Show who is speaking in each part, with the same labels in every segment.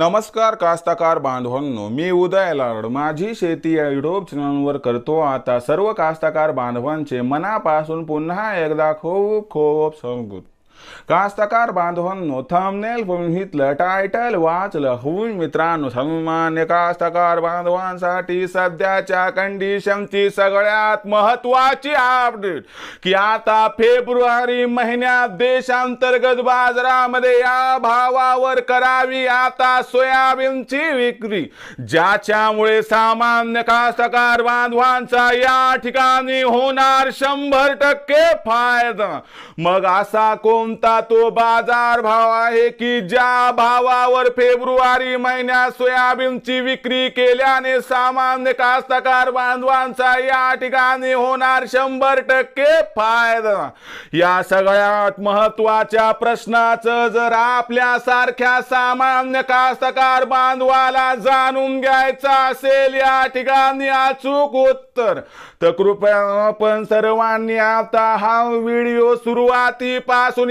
Speaker 1: नमस्कार कास्ताकार बांधवांनो. मी उदय लाड माझी शेती या युट्यूब चॅनलवर करतो आता सर्व कास्ताकार बांधवांचे मनापासून पुन्हा एकदा खूप खूप स्वागत. कास्तकार बांधवांनो थंबनेल बघितलं टायटल वाचलं होऊन मित्रांनो सन्मान्य कास्तकार बांधवांसाठी सध्याच्या कंडिशनची सगळ्यात महत्वाची अपडेट की आता फेब्रुवारी महिन्यात देशांतर्गत बाजारामध्ये या भावावर करावी आता सोयाबीनची विक्री ज्याच्यामुळे सामान्य कास्तकार बांधवांचा या ठिकाणी होणार शंभर टक्के फायदा. मग असा कोण कोणता तो बाजार भाव आहे की ज्या भावावर फेब्रुवारी महिन्यात सोयाबीनची विक्री केल्याने सामान्य कास्तकार बांधवांचा या ठिकाणी होणार शंभर टक्के फायदा. या सगळ्यात महत्त्वाच्या प्रश्नाचं जर आपल्या सारख्या सामान्य कास्तकार बांधवाला जाणून घ्यायचं असेल या ठिकाणी अचूक उत्तर. तर कृपया आपण सर्वांनी आता हा व्हिडिओ सुरुवातीपासून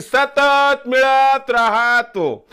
Speaker 1: सतत मिळत राहतो.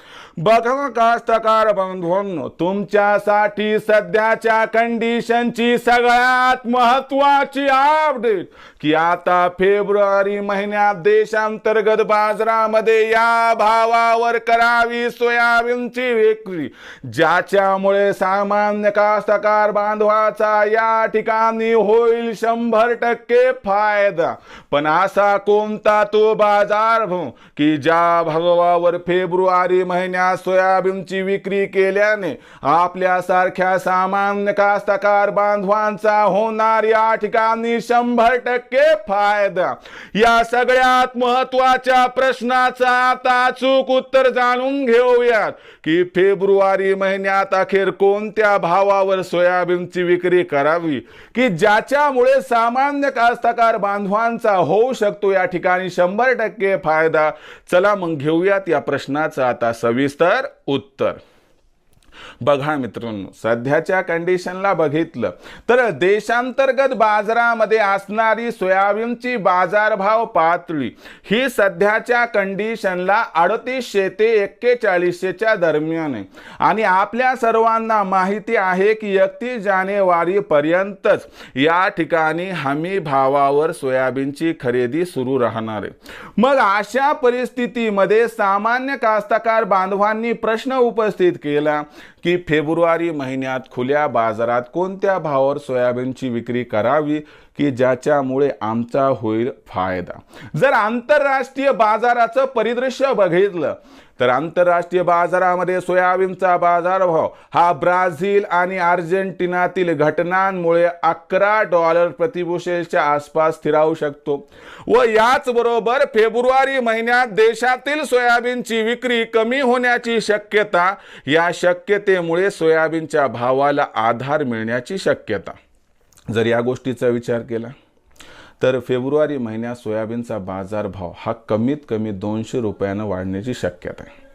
Speaker 1: बघा कास्तकार बंधूंनो तुमच्यासाठी सध्याच्या कंडिशनची सगळ्यात महत्वाची अपडेट की आता फेब्रुवारी महिन्यात देशांतर्गत बाजारामध्ये या भावावर करावी सोयाबीनची विक्री. ज्याच्यामुळे सामान्य कास्तकार बांधवाचा या ठिकाणी होईल शंभर टक्के फायदा. पण असा कोणता तो बाजार भाव की ज्या भावावर फेब्रुवारी महिन्यात सोयाबीनची विक्री केल्याने आपल्यासारख्या सामान्य कास्तकार बांधवांचा होणार या ठिकाणी शंभर टक्के फायदा. या सगळ्यात महत्त्वाच्या प्रश्नाचा आता अचूक उत्तर जाणून घेऊयात की फेब्रुवारी महिन्यात अखेर कोणत्या भावावर सोयाबीनची विक्री करावी? की ज्याच्यामुळे सामान्य कास्तकार बांधवांचा होऊ शकतो या ठिकाणी शंभर टक्के फायदा? चला मग घेऊयात या प्रश्नाचा आता सविस्तर तर उत्तर. बघा मित्रांनो सध्याच्या कंडिशनला बघितलं तर देशांतर्गत बाजारामध्ये असणारी सोयाबीनची बाजारभाव पातळी ही सध्याच्या कंडिशनला अडतीसशे ते एक्केचाळीसशेच्या दरम्यान आहे. आणि आपल्या सर्वांना माहिती आहे की एकतीस जानेवारी पर्यंतच या ठिकाणी हमी भावावर सोयाबीनची खरेदी सुरू राहणार आहे. मग अशा परिस्थितीमध्ये सामान्य कास्तकार बांधवांनी प्रश्न उपस्थित केला की फेब्रुवारी महिन्यात खुल्या बाजारात कोणत्या भावावर सोयाबीनची विक्री करावी की ज्याच्यामुळे आमचा होईल फायदा? जर आंतरराष्ट्रीय बाजाराचं परिदृश्य बघितलं तर आंतरराष्ट्रीय बाजारामध्ये सोयाबीनचा बाजारभाव हा ब्राझील आणि अर्जेंटिनातील घटनांमुळे अकरा डॉलर प्रतिभूषेच्या आसपास स्थिरावू शकतो. व याचबरोबर फेब्रुवारी महिन्यात देशातील सोयाबीनची विक्री कमी होण्याची शक्यता या शक्यतेमुळे सोयाबीनच्या भावाला आधार मिळण्याची शक्यता. जर या गोष्टीचा विचार केला. तर फेब्रुवारी महिन्यात सोयाबीनचा बाजारभाव हा कमीत कमी दोनशे रुपयानं वाढण्याची शक्यता आहे.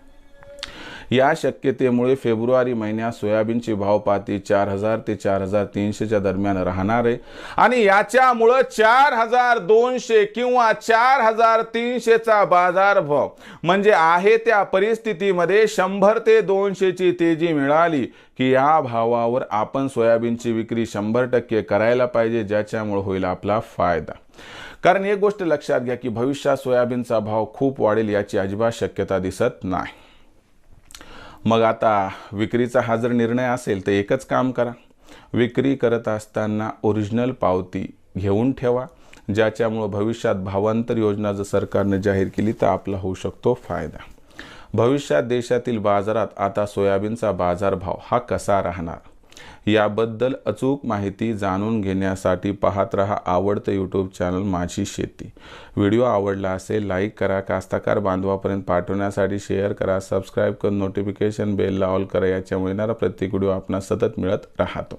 Speaker 1: या शक्यतेमुळे फेब्रुवारी महिन्यात सोयाबीनची भाव पाती चार हजार ते चार हजार तीनशेच्या दरम्यान राहणार आहे. आणि याच्यामुळं चार हजार दोनशे किंवा चार हजार तीनशेचा बाजारभाव म्हणजे आहे त्या परिस्थितीमध्ये शंभर ते दोनशेची तेजी मिळाली की या भावावर आपण सोयाबीनची विक्री शंभर टक्के करायला पाहिजे ज्याच्यामुळे होईल आपला फायदा. कारण एक गोष्ट लक्षात घ्या की भविष्यात सोयाबीनचा भाव खूप वाढेल याची अजिबात शक्यता दिसत नाही. मग आता विक्रीचा हा जर निर्णय असेल तर एकच काम करा. विक्री करत असताना ओरिजिनल पावती घेऊन ठेवा ज्याच्यामुळं भविष्यात भावांतर योजना जर सरकारने जाहीर केली तर आपला होऊ शकतो फायदा. भविष्यात देशातील बाजारात आता सोयाबीनचा बाजारभाव हा कसा राहणार? याबद्दल अचूक माहिती जाणून घेण्यासाठी पाहत रहा आवडतं यूट्यूब चॅनल माझी शेती. व्हिडिओ आवडला असेल लाईक करा. कास्ताकार बांधवापर्यंत पाठवण्यासाठी शेअर करा. सबस्क्राईब करून नोटिफिकेशन बेलला ऑल करा. याच्यामुळे येणारा प्रत्येक व्हिडिओ आपणास सतत मिळत राहतो.